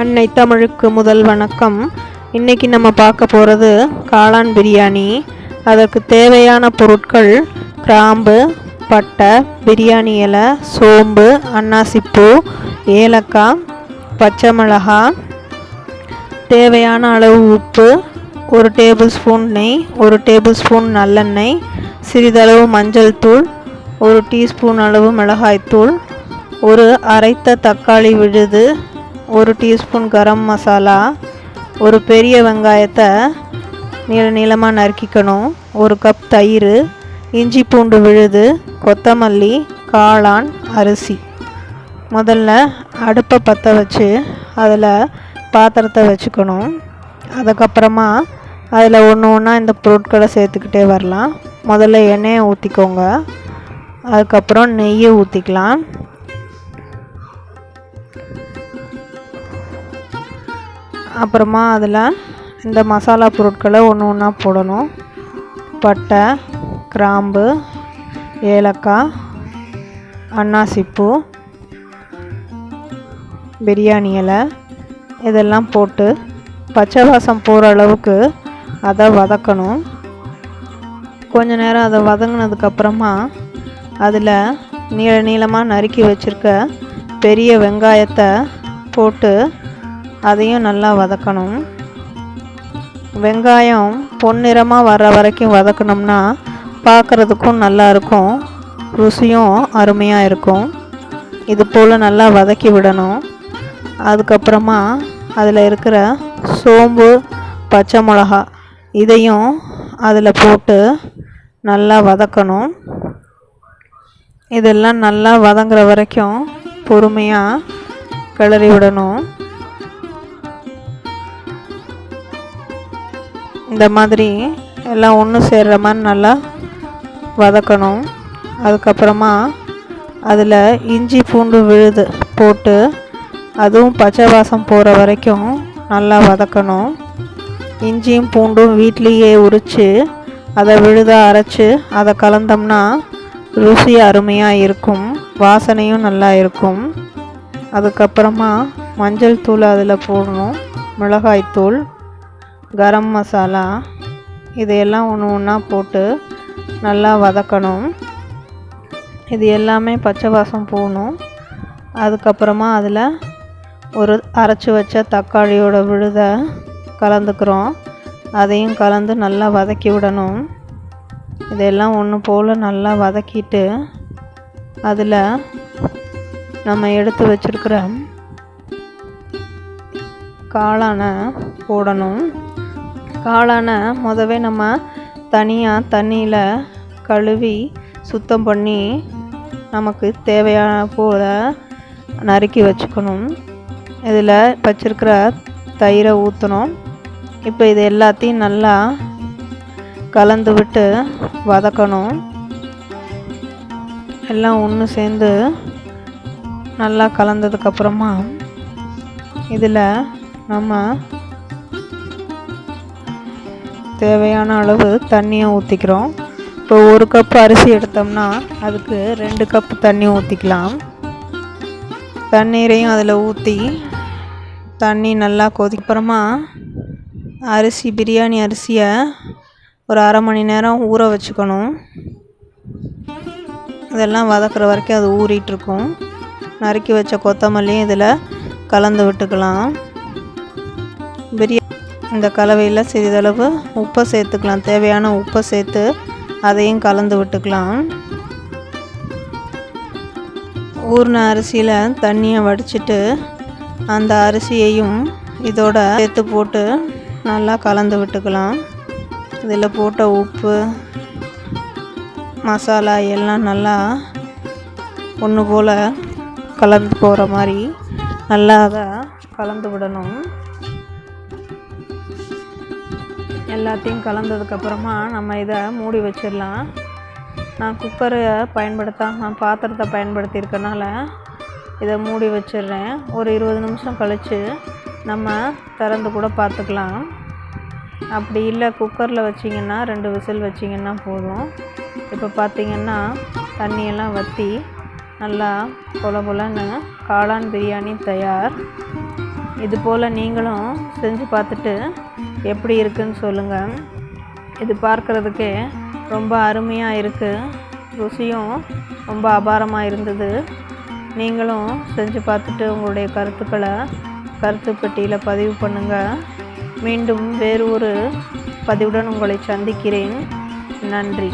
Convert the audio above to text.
அன்னை தமிழுக்கு முதல் வணக்கம். இன்னைக்கு நம்ம பார்க்க போகிறது காளான் பிரியாணி. அதற்கு தேவையான பொருட்கள் கிராம்பு பட்டை பிரியாணி இலை சோம்பு அன்னாசிப்பூ ஏலக்காய் பச்சை மிளகாய் தேவையான அளவு உப்பு ஒரு டேபிள் ஸ்பூன் நெய் ஒரு டேபிள் ஸ்பூன் நல்லெண்ணெய் சிறிதளவு மஞ்சள் தூள் ஒரு டீஸ்பூன் அளவு மிளகாய்த்தூள் ஒரு அரைத்த தக்காளி விழுது ஒரு டீஸ்பூன் கரம் மசாலா ஒரு பெரிய வெங்காயத்தை நீள நீளமாக நறுக்கிக்கணும். ஒரு கப் தயிர் இஞ்சி பூண்டு விழுது கொத்தமல்லி காளான் அரிசி. முதல்ல அடுப்பை பற்ற வச்சு அதில் பாத்திரத்தை வச்சுக்கணும். அதுக்கப்புறமா அதில் ஒன்று ஒன்றா இந்த பொருட்களை சேர்த்துக்கிட்டே வரலாம். முதல்ல எண்ணெயை ஊற்றிக்கோங்க அதுக்கப்புறம் நெய்யை ஊற்றிக்கலாம் அப்புறமா அதில் இந்த மசாலா பொருட்களை ஒன்று ஒன்றா போடணும். பட்டை கிராம்பு ஏலக்காய் அன்னாசிப்பூ பிரியாணி இலை இதெல்லாம் போட்டு பச்சை வாசம் போகிற அளவுக்கு அதை வதக்கணும். கொஞ்ச நேரம் அதை வதங்கினதுக்கப்புறமா அதில் நீள நீளமாக நறுக்கி வச்சுருக்க பெரிய வெங்காயத்தை போட்டு அதையும் நல்லா வதக்கணும். வெங்காயம் பொன்னிறமாக வர்ற வரைக்கும் வதக்கணும்னா பார்க்குறதுக்கும் நல்லா இருக்கும். ருசியும் அருமையாக இருக்கும். இது போல் நல்லா வதக்கி விடணும். அதுக்கப்புறமா அதில் இருக்கிற சோம்பு பச்சை மிளகா இதையும் அதில் போட்டு நல்லா வதக்கணும். இதெல்லாம் நல்லா வதங்குற வரைக்கும் பொறுமையாக கிளறி விடணும். இந்த மாதிரி எல்லாம் ஒன்று சேர்கிற மாதிரி நல்லா வதக்கணும். அதுக்கப்புறமா அதில் இஞ்சி பூண்டு விழுது போட்டு அதுவும் பச்சை வாசம் போகிற வரைக்கும் நல்லா வதக்கணும். இஞ்சியும் பூண்டும் வீட்லேயே உரித்து அதை விழுதாக அரைச்சி அதை கலந்தோம்னா ருசி அருமையாக இருக்கும். வாசனையும் நல்லா இருக்கும். அதுக்கப்புறமா மஞ்சள் தூள் அதில் போடணும். மிளகாய்த்தூள். கரம் மசாலா இதையெல்லாம் ஒன்று ஒன்றா போட்டு நல்லா வதக்கணும். இது எல்லாமே பச்சை வாசம் போகணும். அதுக்கப்புறமா அதில் ஒரு அரைச்சி வச்ச தக்காளியோட விழுதை கலந்துக்கிறோம். அதையும் கலந்து நல்லா வதக்கி விடணும். இதெல்லாம் ஒன்று போல் நல்லா வதக்கிட்டு அதில் நம்ம எடுத்து வச்சிருக்கிற காளானை போடணும். காளானை முதவே நம்ம தனியாக தண்ணியில் கழுவி சுத்தம் பண்ணி நமக்கு தேவையான போல் நறுக்கி வச்சுக்கணும். இதில் வச்சுருக்கிற தயிரை ஊற்றணும் இப்போ இது எல்லாத்தையும் நல்லா கலந்து விட்டு வதக்கணும். எல்லாம் ஒன்று சேர்ந்து நல்லா கலந்ததுக்கப்புறமா இதில் நம்ம தேவையான அளவு தண்ணியை ஊற்றிக்கிறோம் இப்போ ஒரு கப் அரிசி எடுத்தோம்னா அதுக்கு ரெண்டு கப் தண்ணி ஊற்றிக்கலாம் தண்ணீரையும் அதில் ஊற்றி தண்ணி நல்லா கொதிக்கப்புறமா அரிசி பிரியாணி அரிசியை ஒரு அரை மணி நேரம் ஊற வச்சுக்கணும். இதெல்லாம் வதக்குற வரைக்கும் அது ஊறிட்டுருக்கும் நறுக்கி வச்ச கொத்தமல்லியும் இதில் கலந்து விட்டுக்கலாம். பிரியா இந்த கலவையில் சிறிதளவு உப்பை சேர்த்துக்கலாம். தேவையான உப்பை சேர்த்து அதையும் கலந்து விட்டுக்கலாம். ஊர்ன அரிசியில் தண்ணியை வடிச்சிட்டு அந்த அரிசியையும் இதோட சேர்த்து போட்டு நல்லா கலந்து விட்டுக்கலாம். இதில் போட்ட உப்பு மசாலா எல்லாம் நல்லா ஒன்று போல் கலந்து போகிற மாதிரி நல்லா அதை கலந்து விடணும். எல்லாத்தையும் கலந்ததுக்கப்புறமா நம்ம இதை மூடி வச்சிடலாம். நான் குக்கரை பயன்படுத்தாமல் பாத்திரத்தை பயன்படுத்தியிருக்கனால இதை மூடி வச்சிடுறேன். ஒரு இருபது நிமிஷம் கழித்து நம்ம திறந்து கூட பார்த்துக்கலாம். அப்படி இல்லை குக்கரில் வச்சிங்கன்னா ரெண்டு விசில் வச்சிங்கன்னா போதும். இப்போ பார்த்தீங்கன்னா தண்ணியெல்லாம் வற்றி நல்லா பொல பொலன்னு காளான் பிரியாணி தயார். இது போல் நீங்களும் செஞ்சு பார்த்துட்டு எப்படி இருக்குன்னு சொல்லுங்கள் இது பார்க்குறதுக்கே ரொம்ப அருமையாக இருக்குது ருசியும் ரொம்ப அபாரமாக இருந்தது. நீங்களும் செஞ்சு பார்த்துட்டு உங்களுடைய கருத்துக்களை கருத்து பெட்டியில் பதிவு பண்ணுங்கள் மீண்டும் வேறு ஒரு பதிவுடன் உங்களை சந்திக்கிறேன். நன்றி.